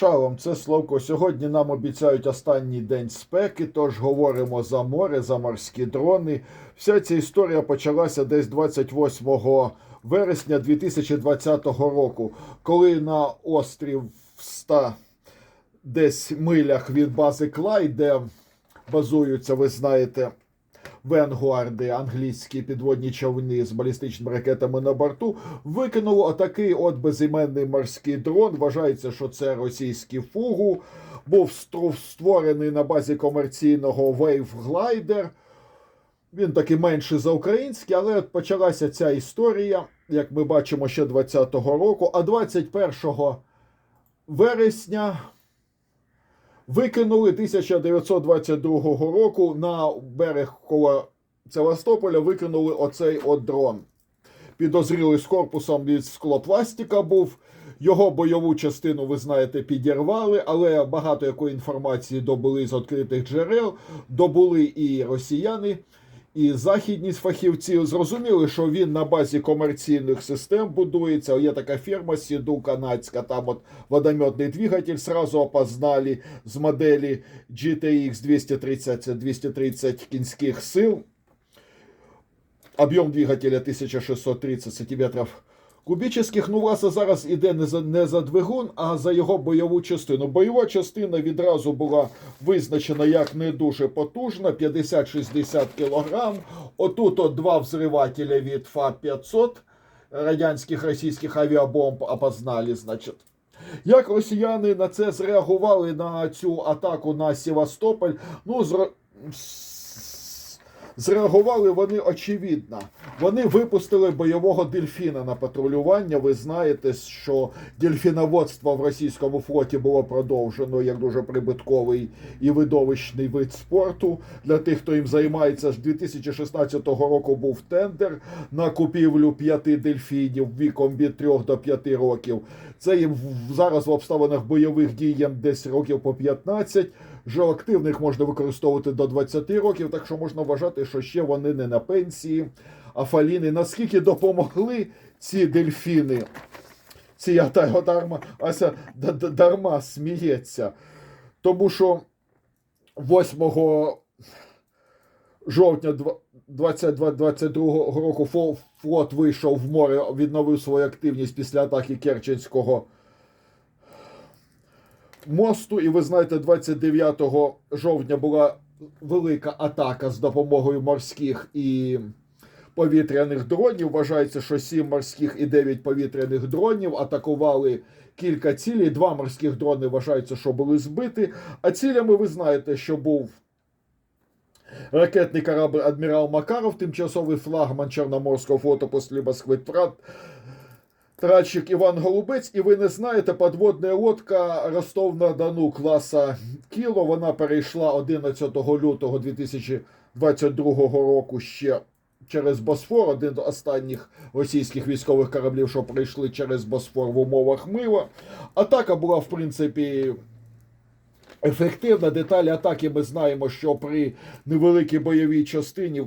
Шалом, це Славко. Сьогодні нам обіцяють останній день спеки, тож говоримо за море, за морські дрони. Вся ця історія почалася десь 28 вересня 2020 року, коли на острів в 100 десь милях від бази Клай, де базуються, ви знаєте, Венгуарди, англійські підводні човни з балістичними ракетами на борту, викинули отакий от безіменний морський дрон. Вважається, що це російський фугу. Був створений на базі комерційного Wave Glider. Він таки менший за український, але от почалася ця історія, як ми бачимо, ще 20-го року. А 21 вересня викинули 1922 року на берег коло Севастополя, викинули оцей от дрон. Підозрілий з корпусом від склопластика був. Його бойову частину, ви знаєте, підірвали, але багато якої інформації добули з відкритих джерел, добули і росіяни, і західні фахівці. Зрозуміли, що він на базі комерційних систем будується. Є така фірма Сіду канадська, там от водометний двигатель сразу опознали з моделі GTX 230 230 кінських сил. Об'єм двигателя 1630 сантиметрів кубічних. Ну, власне, зараз іде не за, не за двигун, а за його бойову частину. Бойова частина відразу була визначена як не дуже потужна, 50-60 кг. Отут от два взривателя від ФА-500 радянських російських авіабомб опознали, значить. Як росіяни на це зреагували на цю атаку на Севастополь? Ну, зро... зреагували вони очевидно. Вони випустили бойового дельфіна на патрулювання. Ви знаєте, що дельфіноводство в російському флоті було продовжено як дуже прибутковий і видовищний вид спорту. Для тих, хто їм займається, з 2016 року був тендер на купівлю п'яти дельфінів віком від 3 до 5 років. Це їм зараз в обставинах бойових дій їм десь років по 15. Вже активних можна використовувати до 20 років, так що можна вважати, що ще вони не на пенсії. А фаліни наскільки допомогли ці дельфіни? Ці та його дарма, Ася дарма сміється. Тому що 8 жовтня 2022 року флот вийшов в море, відновив свою активність після атаки Керченського мосту. І ви знаєте, 29 жовтня була велика атака з допомогою морських і повітряних дронів. Вважається, що 7 морських і 9 повітряних дронів атакували кілька цілей. Два морських дрони вважаються, що були збиті. А цілями ви знаєте, що був. Ракетний корабль Адмірал Макаров, тимчасовий флагман Чорноморського флоту після Москви Трат, Тральщик Іван Голубець, і ви не знаєте, подводна лодка Ростов-на-Дону класа Кіло. Вона перейшла 11 лютого 2022 року ще через Босфор. Один з останніх російських військових кораблів, що прийшли через Босфор в умовах мила. Атака була, в принципі, ефективна. Деталі атаки ми знаємо, що при невеликій бойовій частині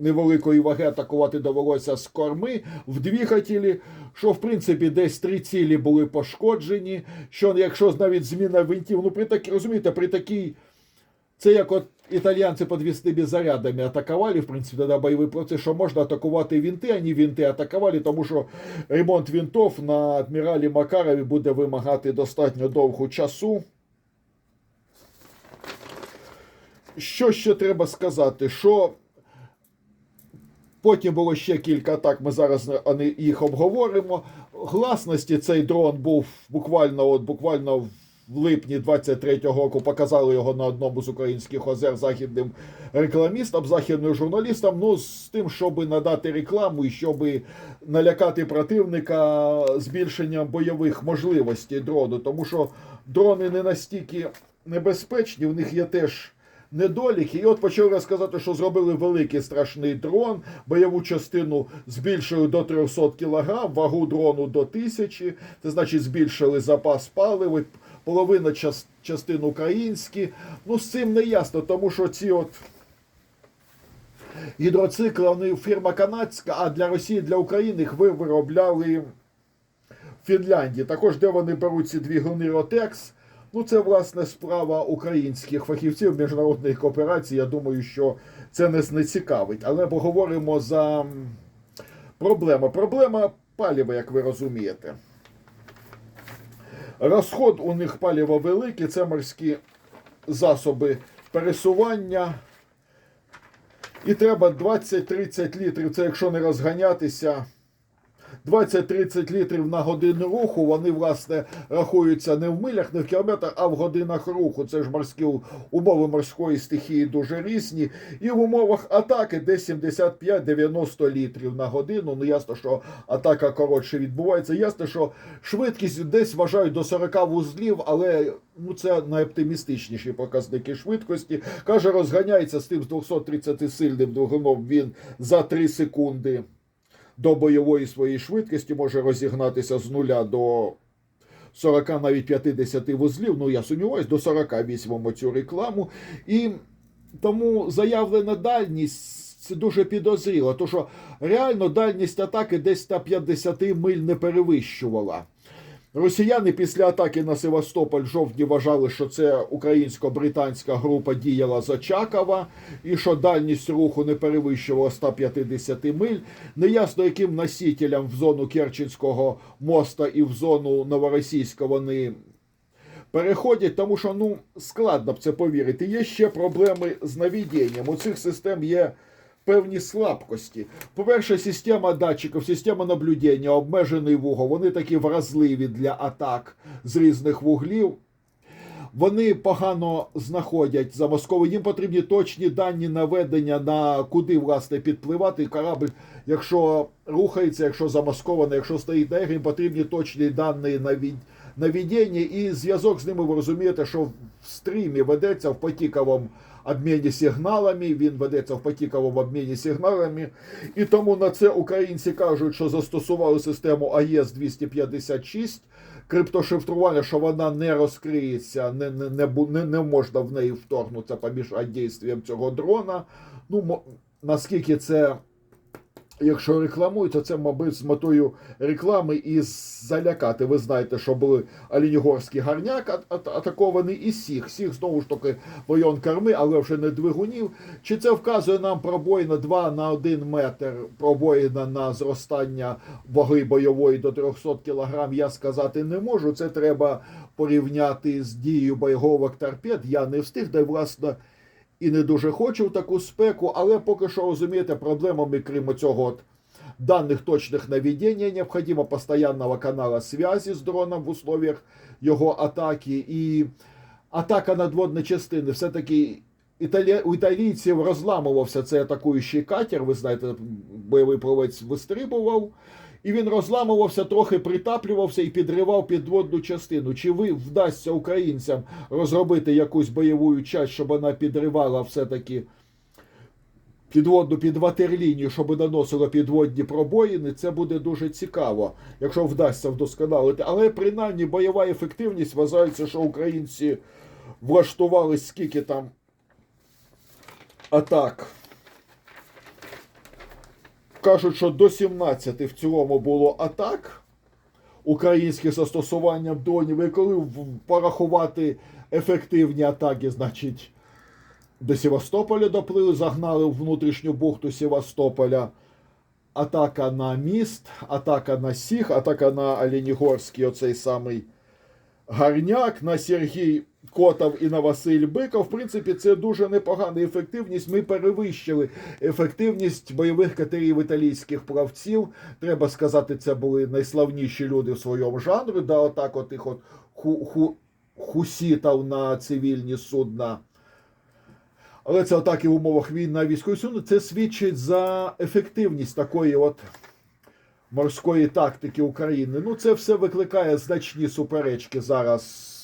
невеликої ваги атакувати довелося з корми в двигателі, що в принципі десь три цілі були пошкоджені. Що якщо навіть зміна винтів, ну при такій, розумієте, при такій. Це як от італійці підвісними зарядами атакували, в принципі, тоді бойовий процес, що можна атакувати вінти, а не вінти атакували, тому що ремонт вінтов на адміралі Макарові буде вимагати достатньо довгу часу. Що ще треба сказати? Що потім було ще кілька атак, ми зараз їх обговоримо. Гласності цей дрон був буквально, от, буквально в липні 23-го року показали його на одному з українських озер західним рекламістам, західним журналістам. Ну, з тим, щоб надати рекламу і щоб налякати противника збільшенням бойових можливостей дрону. Тому що дрони не настільки небезпечні, в них є теж недоліки. І от почали розказати, що зробили великий страшний дрон, бойову частину збільшили до 300 кг, вагу дрону до 1000, це значить збільшили запас палива, половина частин українські. Ну, з цим не ясно, тому що ці от гідроцикли, вони фірма канадська, а для Росії, для України їх ви виробляли Фінляндії. Також де вони беруть ці двигуни Ротекс. Ну, це власне справа українських фахівців міжнародної кооперації. Я думаю, що це нас не цікавить. Але поговоримо за проблему. Проблема палива, як ви розумієте. Розход у них палива великий, це морські засоби пересування. І треба 20-30 літрів. Це якщо не розганятися. 20-30 літрів на годину руху, вони, власне, рахуються не в милях, не в кілометрах, а в годинах руху. Це ж морські умови морської стихії дуже різні. І в умовах атаки десь 75-90 літрів на годину. Ну, ясно, що атака коротше відбувається. Ясно, що швидкість десь вважають до 40 вузлів, але ну, це найоптимістичніші показники швидкості. Каже, розганяється з тим з 230 сильним двигуном він за 3 секунди до бойової своєї швидкості може розігнатися з нуля до 40, навіть 50 вузлів. Ну, я сумніваюсь, до 40 візьмемо цю рекламу. І тому заявлена дальність це дуже підозріло, тому що реально дальність атаки десь 150 миль не перевищувала. Росіяни після атаки на Севастополь в жовтні вважали, що це українсько-британська група діяла з Очакова і що дальність руху не перевищувала 150 миль. Неясно, яким носителям в зону Керченського моста і в зону Новоросійська вони переходять, тому що ну складно б це повірити. Є ще проблеми з наведенням. У цих систем є певні слабкості. По-перше, система датчиків, система наблюдення, обмежений вугол, вони такі вразливі для атак з різних вуглів. Вони погано знаходять замасковані. Їм потрібні точні дані наведення на куди власне підпливати. Корабль, якщо рухається, якщо замаскований, якщо стоїть на ігрі, їм потрібні точні дані на від... наведення. І зв'язок з ними ви розумієте, що в стрімі ведеться в потіковому обміні сигналами. Він ведеться в потіковому обміні сигналами. І тому на це українці кажуть, що застосували систему АЕС 256 криптошифрування, що вона не розкриється, не, не, не, не можна в неї вторгнутися поміж дійством цього дрона. Ну, наскільки це, якщо рекламують, то це, мабуть, з метою реклами і залякати. Ви знаєте, що були Оленігорський гарняк атакований і Сіг. Сіг знову ж таки бойон корми, але вже не двигунів. Чи це вказує нам пробоїна 2 на 1 метр, пробоїна на зростання ваги бойової до 300 кг, я сказати не можу. Це треба порівняти з дією бойових торпед. Я не встиг, де власне і не дуже хочу в таку спеку, але поки що розумієте, проблемами, крім цього от даних точных наведения, необходимо постоянного канала связи з дроном в условиях його атаки. І атака надводної частини все-таки у італійців розламувався цей атакуючий катер. Ви знаєте, бойовий плавець вистрибував. І він розламувався, трохи притаплювався і підривав підводну частину. Чи ви вдасться українцям розробити якусь бойову часть, щоб вона підривала все-таки підводну під ватерлінію, щоб наносила підводні пробоїни, це буде дуже цікаво, якщо вдасться вдосконалити. Але принаймні бойова ефективність вважається, що українці влаштували скільки там атак. Кажуть, що до 17 в цілому було атак українських застосуванням дронів. І коли порахувати ефективні атаки, значить, до Севастополя доплили, загнали в внутрішню бухту Севастополя. Атака на міст, атака на Сіг, атака на Оленігорський, оцей самий Гарняк, на Сергій Котов і на Василь Биков. В принципі, це дуже непогана ефективність. Ми перевищили ефективність бойових катерів італійських плавців. Треба сказати, це були найславніші люди в своєму жанрі. Да, отак от їх от ху, ху, хусітав на цивільні судна. Але це атаки в умовах війни на військовій суду. Це свідчить за ефективність такої от морської тактики України. Ну, це все викликає значні суперечки зараз.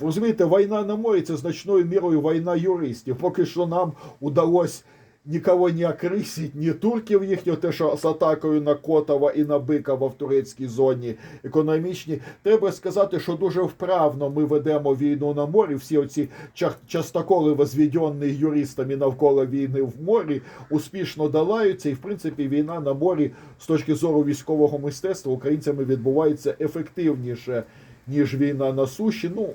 Розумієте, війна на морі це значною мірою війна юристів. Поки що нам удалось нікого не окрисить, ні турків їхнього, те, що з атакою на Котова і на Бикова в турецькій зоні економічні. Треба сказати, що дуже вправно ми ведемо війну на морі. Всі оці ча- частоколи, возведені юристами навколо війни в морі, успішно долаються. І, в принципі, війна на морі з точки зору військового мистецтва українцями відбувається ефективніше, ніж війна на суші. Ну,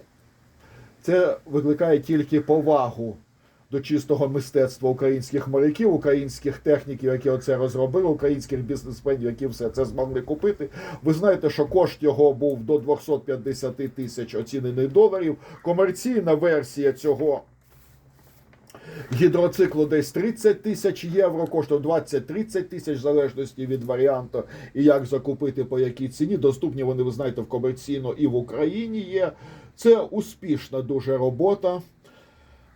це викликає тільки повагу до чистого мистецтва українських моряків, українських техніків, які оце розробили, українських бізнесменів, які все це змогли купити. Ви знаєте, що кошт його був до 250 тисяч оцінених доларів. Комерційна версія цього. Гідроциклу десь 30 тисяч євро, коштує 20-30 тисяч в залежності від варіанту і як закупити по якій ціні. Доступні вони, ви знаєте, в комерційно і в Україні є. Це успішна дуже робота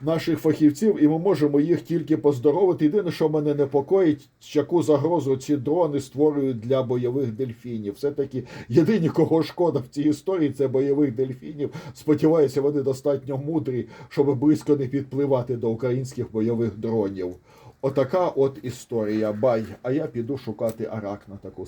наших фахівців, і ми можемо їх тільки поздоровити. Єдине, що мене непокоїть, яку загрозу ці дрони створюють для бойових дельфінів. Все-таки єдині, кого шкода в цій історії, це бойових дельфінів. Сподіваюся, вони достатньо мудрі, щоб близько не підпливати до українських бойових дронів. Отака от історія. Бай. А я піду шукати арак на таку